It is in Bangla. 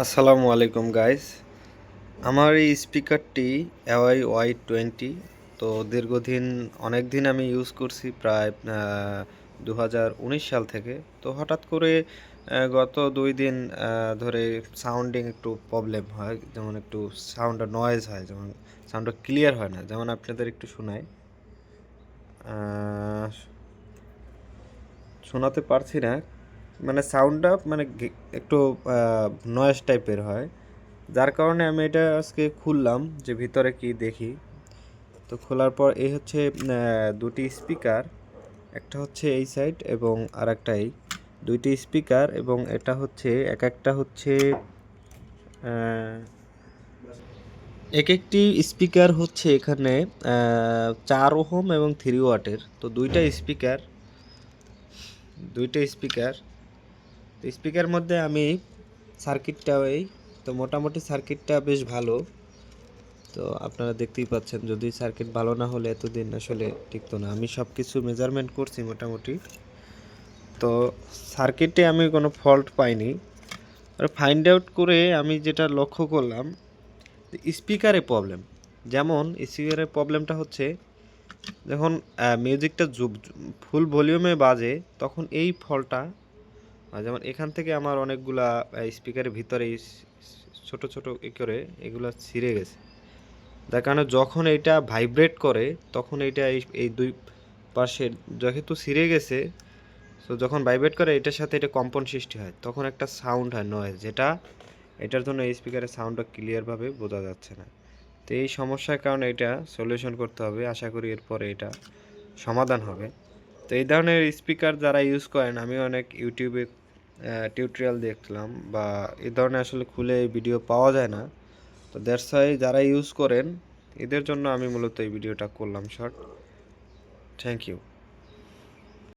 আসসালামু আলাইকুম গাইস আমার এই স্পিকারটি এওয়াই ওয়াই টোয়েন্টি তো দীর্ঘদিন অনেক দিন আমি ইউজ করছি, প্রায় দু হাজার উনিশ সাল থেকে। তো হঠাৎ করে গত দুই দিন ধরে সাউন্ডিং একটু প্রবলেম হয়, যেমন একটু সাউন্ডটা নয়েজ হয়, যেমন সাউন্ডটা ক্লিয়ার হয় না, যেমন আপনাদের একটু শোনাই। শোনাতে পারছি না মানে সাউন্ডটা মানে একটু নয়েজ টাইপের হয়। যার কারণে আমি এটা আজকে খুললাম যে ভিতরে কি দেখি। তো খোলার পর এই হচ্ছে দুটি স্পিকার একটা হচ্ছে এই সাইড এবং আর একটা এই। দুইটি স্পিকার এবং এটা হচ্ছে, এক একটা হচ্ছে এক একটি স্পিকার হচ্ছে এখানে চার ওহম এবং থ্রি ওয়াটের তো দুইটা স্পিকার দুইটা স্পিকার তো স্পিকার মধ্যে আমি সার্কিটটা এই, তো মোটামুটি সার্কিটটা বেশ ভালো। তো আপনারা দেখতেই পাচ্ছেন, যদি সার্কিট ভালো না হলে এতদিন আসলে টিকতো না। আমি সব কিছু মেজারমেন্ট করছি মোটামুটি। তো সার্কিটে আমি কোনো ফল্ট পাইনি। আর ফাইন্ড আউট করে আমি যেটা লক্ষ্য করলাম স্পিকারে প্রবলেম যেমন স্পিকারের প্রবলেমটা হচ্ছে, যখন মিউজিকটা ফুল ভলিউমে বাজে, তখন এই ফলটা যেমন এখান থেকে আমার অনেকগুলা স্পিকারের ভিতরে ছোট ছোট এ করে এগুলো ছিঁড়ে গেছে। যার কারণে যখন এটা ভাইব্রেট করে, তখন এটা এই দুই পাশে যেহেতু ছিঁড়ে গেছে, তো যখন ভাইব্রেট করে, এটার সাথে এটা কম্পন সৃষ্টি হয়। তখন একটা সাউন্ড হয় নয়েজ যেটা এটার জন্য এই স্পিকারের সাউন্ডটা ক্লিয়ারভাবে বোঝা যাচ্ছে না। তো এই সমস্যার কারণে এটা সলিউশন করতে হবে। আশা করি এরপরে এটা সমাধান হবে। তো এই ধরনের স্পিকার যারা ইউজ করেন আমি অনেক ইউটিউবে টিউটোরিয়াল দেখলাম বা এ ধরনের আসলে খুলে ভিডিও পাওয়া যায় না। তো দ্যাটস ওয়াই যারা ইউজ করেন, এদের জন্য আমি মূলত এই ভিডিওটা করলাম শর্ট থ্যাংক ইউ